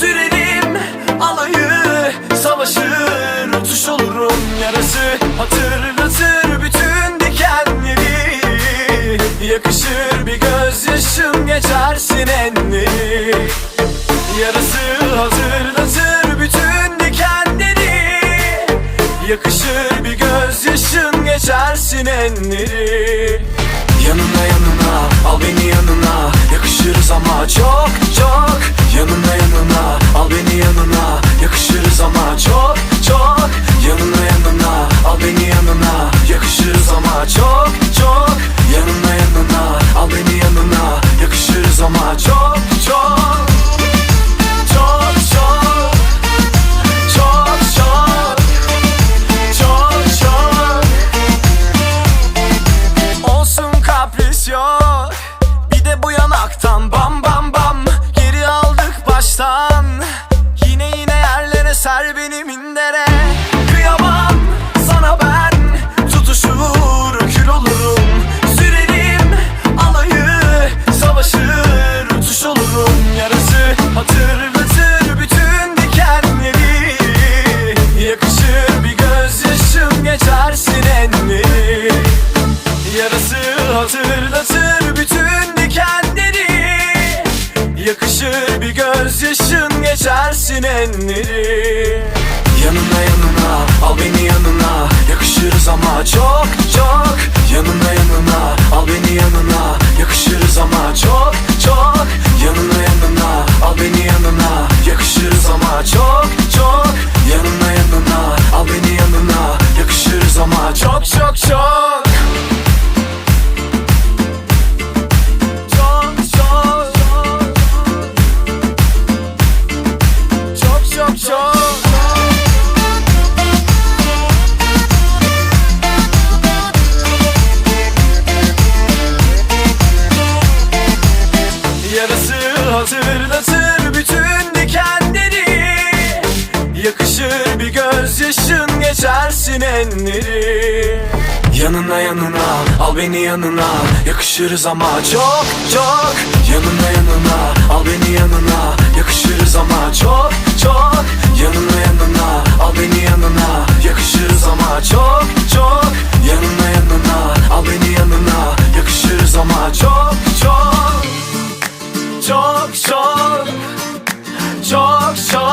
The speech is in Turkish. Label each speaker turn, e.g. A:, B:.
A: Sürerim alayı Savaşır tuş olurum yarası. Hatırlatır bütün dikenleri. Yakışır bir gözyaşım geçersin enleri Yarası hazırlatır bütün dikenleri. Yakışır bir gözyaşım geçersin enleri Yanına yanına al beni yanına. Yakışırız ama çok çok Yanına yanına al beni yanına. Yakışırız ama çok çok. Yanına yanına al beni yanına. Yakışırız ama çok çok. Yanına yanına al beni yanına. Yakışırız ama çok çok beni mindere Kıyamam sana ben Tutuşur kül olurum. Sürerim alayı Savaşır uçuş olurum. Yarası hatırlatır bütün dikenleri. Yakışır bir gözyaşım geçersin enleri Yarası hatırlatır bütün dikenleri. Yakışır bir gözyaşın geçersin enleri çok çok. Yanına yanına. Al beni yanına. Yakışırız ama çok çok. Yanına yanına. Al beni yanına. Yakışırız ama çok çok. Yanına yanına. Al beni yanına. Yakışırız ama çok çok çok hatırlatır bütün dikenleri. Yakışır bir gözyaşın geçersin enleri. Yanına yanına al beni yanına. Yakışırız ama çok çok. Yanına yanına al beni yanına. Yakışırız çok çok çok çok